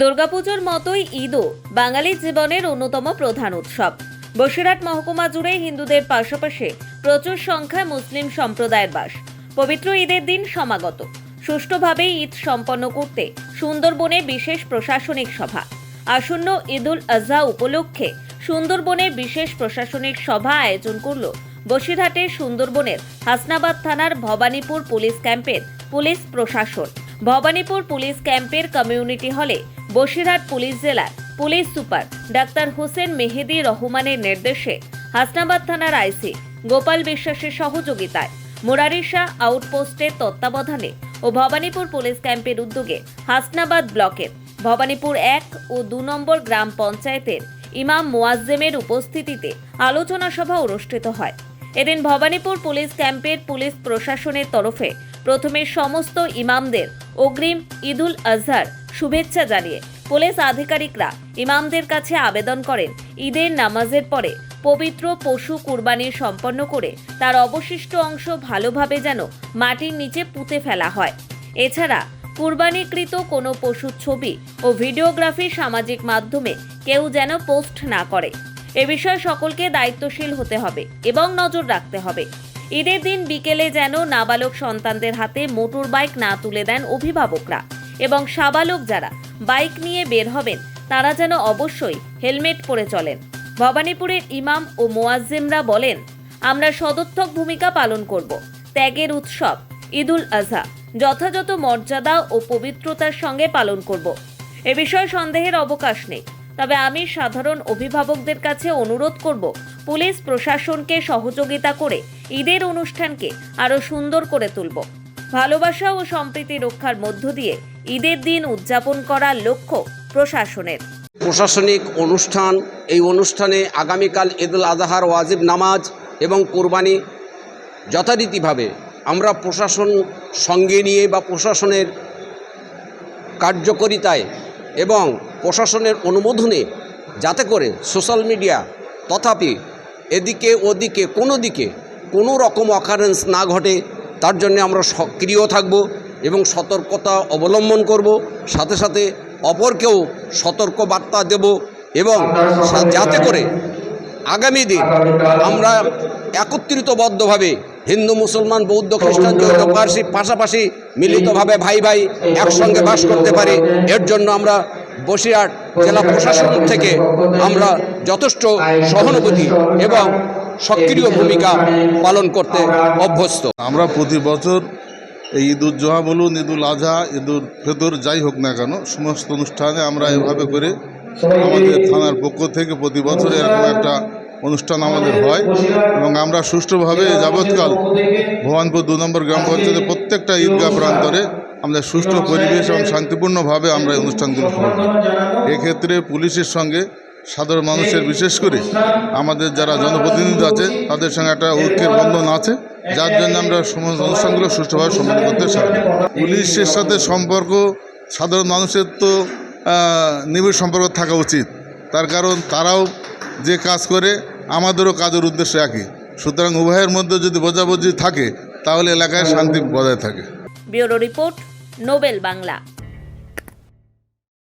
দুর্গাপুজোর মতোই ঈদও বাঙালির জীবনের অন্যতম প্রধান উৎসব। বসিরহাট মহকুমা জুড়ে হিন্দুদের পাশাপাশি প্রচুর সংখ্যায় মুসলিম সম্প্রদায়ের বাস। পবিত্র ঈদের দিন সমাগত। সুষ্ঠুভাবে ঈদ সম্পন্ন করতে সুন্দরবনে বিশেষ প্রশাসনিক সভা। আসন্ন ঈদুল আজহা উপলক্ষে সুন্দরবনে বিশেষ প্রশাসনিক সভা আয়োজন করল বসিরহাটের সুন্দরবনের হাসনাবাদ থানার ভবানীপুর পুলিশ ক্যাম্পের পুলিশ প্রশাসন। ভবানীপুর পুলিশ ক্যাম্পের কমিউনিটি হলে বসিরহাট পুলিশ জেলার police super doctor Hossain Mehedi রহমানের নির্দেশে হাসনাবাদ থানার আইসি গোপাল বিশ্বাসের সহযোগিতায় মুরারিশা আউটপোস্টের তত্ত্বাবধানে ও ভবানীপুর পুলিশ ক্যাম্পের উদ্যোগে হাসনাবাদ ব্লকের ভবানীপুর এক ও দু নম্বর গ্রাম পঞ্চায়েতের ইমাম মোয়াজ্জেমের উপস্থিতিতে আলোচনা সভা অনুষ্ঠিত হয়। এদিন ভবানীপুর পুলিশ ক্যাম্পের পুলিশ প্রশাসনের তরফে প্রথমে সমস্ত ইমামদের অগ্রিম ঈদুল আজহার শুভেচ্ছা জানিয়ে পুলিশ আধিকারিকরা ইমামদের কাছে আবেদন করেন ঈদের নামাজের পরে পবিত্র পশু কুরবানি সম্পন্ন করে তার অবশিষ্ট অংশ ভালোভাবে যেন মাটির নিচে পুঁতে ফেলা হয়। এছাড়া কুরবানিকৃত কোনো পশুর ছবি ও ভিডিওগ্রাফি সামাজিক মাধ্যমে কেউ যেন পোস্ট না করে। এ বিষয়ে সকলকে দায়িত্বশীল হতে হবে এবং নজর রাখতে হবে। ঈদের দিন বিকেলে যেন নাবালক সন্তানদের হাতে মোটর বাইক না তুলে দেন অভিভাবকরা। এবং সাবালক যারা বাইক নিয়ে বের হবেন, তারা যেন অবশ্যই হেলমেট পরে চলেন। ভবানীপুরের ইমাম ও মোয়াজ্জেমরা বলেন, আমরা সদর্থক ভূমিকা পালন করব। ত্যাগের উৎসব, ঈদুল আজহা যথাযথ মর্যাদা ও পবিত্রতার সঙ্গে পালন করব। এ বিষয়ে সন্দেহের অবকাশ নেই। তবে আমি সাধারণ অভিভাবকদের কাছে অনুরোধ করব, পুলিশ প্রশাসনকে সহযোগিতা করে ঈদের অনুষ্ঠানকে আরও সুন্দর করে তুলব। ভালোবাসা ও সম্প্রীতি রক্ষার মধ্য দিয়ে ঈদের দিন উদযাপন করার লক্ষ্য প্রশাসনের। প্রশাসনিক অনুষ্ঠান, এই অনুষ্ঠানে আগামীকাল ঈদুল আজহার ওয়াজিব নামাজ এবং কোরবানি যথারীতিভাবে আমরা প্রশাসন সঙ্গে নিয়ে বা প্রশাসনের কার্যকরিতায় এবং প্রশাসনের অনুমোদনে যাতে করে সোশ্যাল মিডিয়া তথাপি এদিকে ওদিকে কোনো দিকে কোনো রকম অকারেন্স না ঘটে, তার জন্য আমরা সক্রিয় থাকব। এবং সতর্কতা অবলম্বন করব সাথে সাথে অপরকেও সতর্ক বার্তা দেব এবং যাতে করে আগামী দিন আমরা একত্রিতবদ্ধভাবে হিন্দু মুসলমান বৌদ্ধ খ্রিস্টান জৈন পার্সি পাশাপাশি মিলিতভাবে ভাই ভাই একসঙ্গে বাস করতে পারি। এর জন্য আমরা বসিরহাট জেলা প্রশাসন থেকে আমরা যথেষ্ট সহানুভূতি এবং সক্রিয় ভূমিকা পালন করতে অভ্যস্ত। আমরা প্রতি বছর এই ঈদ উজ্জোহা বলুন ঈদুল আজহা ঈদুল ফেতর, যাই হোক না কেন, সমস্ত অনুষ্ঠানে আমরা এভাবে করে আমাদের থানার পক্ষ থেকে প্রতি বছর এরকম একটা অনুষ্ঠান আমাদের হয় এবং আমরা সুষ্ঠুভাবে যাবৎকাল ভবানপুর দু নম্বর গ্রাম পঞ্চায়েতের প্রত্যেকটা ঈদগাহ প্রান্তরে আমরা সুষ্ঠু পরিবেশ এবং শান্তিপূর্ণভাবে আমরা এই অনুষ্ঠানগুলো করি এক্ষেত্রে পুলিশের সঙ্গে সাধারণ মানুষের, বিশেষ করে আমাদের যারা জনপ্রতিনিধি আছে তাদের সঙ্গে একটা ঐক্যের বন্ধন আছে। যার জন্য আমরা সমস্ত অনুষ্ঠানগুলো সুষ্ঠুভাবে সম্পন্ন করতে চাই। পুলিশের সাথে সম্পর্ক, সাধারণ মানুষের তো নিবিড় সম্পর্ক থাকা উচিত। তার কারণ তারাও যে কাজ করে, আমাদেরও কাজের উদ্দেশ্য একই। সুতরাং উভয়ের মধ্যে যদি বোঝাবুঝি থাকে, তাহলে এলাকায় শান্তি বজায় থাকে। Bureau report, Nobel Bangla.